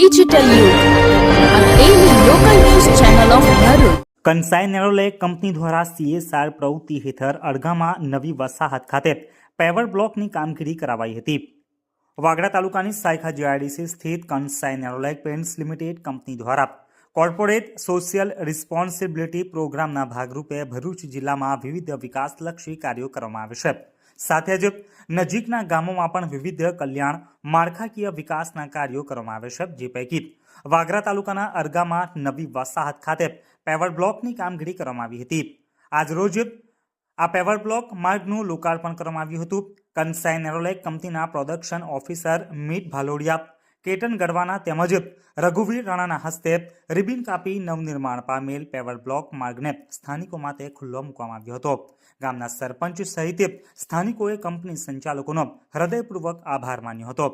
Digital યુગ Nerolac company દ્વારા CSR પ્રવૃત્તિ હેઠળ અડગામાં નવી વસાહત ખાતે પેવર બ્લોકની કામગીરી કરાવાઈ હતી. વાગડા તાલુકાની સાયખા જીઆઈડીસી સ્થિત Kansai Nerolac paints limited company દ્વારા કોર્પોરેટ સોશિયલ રિસ્પોન્સિબિલિટી પ્રોગ્રામના ભાગરૂપે ભરૂચ જિલ્લામાં વિવિધ વિકાસલક્ષી કાર્યો કરવામાં આવે છે. સાથે જ નજીકના ગામોમાં પણ વિવિધ કલ્યાણ, માળખાકીય વિકાસના કાર્યો કરવામાં આવે છે જે પૈકી વાગરા તાલુકાના અરગામાં નવી વસાહત ખાતે પેવર બ્લોકની કામગીરી કરવામાં આવી હતી. આજરોજ આ પેવર બ્લોક માર્ગનું લોકાર્પણ કરવામાં આવ્યું હતું. કંસાઈ નેરોલેક કંપનીના પ્રોડક્શન ઓફિસર મીટ ભાલોડિયા કેતન ગઢવાના તેમજ રઘુવીર રાણાના હસ્તે રિબિન કાપી નવનિર્માણ પામેલ પેવર બ્લોક માર્ગને સ્થાનિકો માટે ખુલ્લો મૂકવામાં આવ્યો હતો. ગામના સરપંચ સહિત સ્થાનિકોએ કંપની સંચાલકોનો હૃદયપૂર્વક આભાર માન્યો હતો.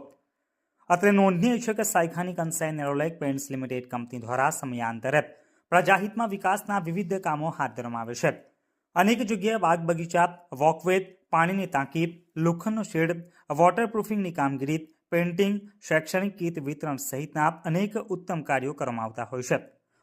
અત્રે નોંધનીય છે કે સાયખાની Kansai Nerolac paints limited company દ્વારા સમયાંતરે પ્રજાહિતમાં વિકાસના વિવિધ કામો હાથ ધરવામાં આવે છે. અનેક જગ્યાએ બાગ બગીચા વોકવે પાણીની ટાંકી, લોખંડનો શેડ વોટરપ્રૂફિંગની કામગીરી પેઇન્ટિંગ, શૈક્ષણિક કીટ વિતરણ સહિતના અનેક ઉત્તમ કાર્યો કરવામાં આવતા હોય છે.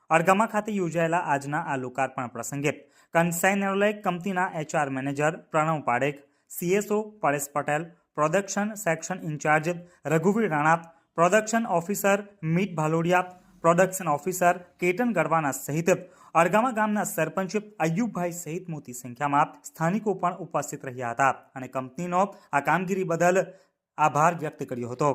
અરગામા ખાતે યોજાયેલા આજના આ લોકાર્પણ પ્રસંગે કંસાઈ નેરોલેક કંપનીના HR manager Pranav Padek, CSO Paresh Patel, production section in charge રઘુવીર Rana production officer Meet Bhalodiya, production officer Ketan ગઢવાના સહિત અરગામા ગામના સરપંચ અયુબભાઈ સહિત મોટી સંખ્યામાં સ્થાનિકો પણ ઉપસ્થિત રહ્યા હતા અને કંપનીનો આ કામગીરી બદલ આભાર વ્યક્ત કર્યો હતો.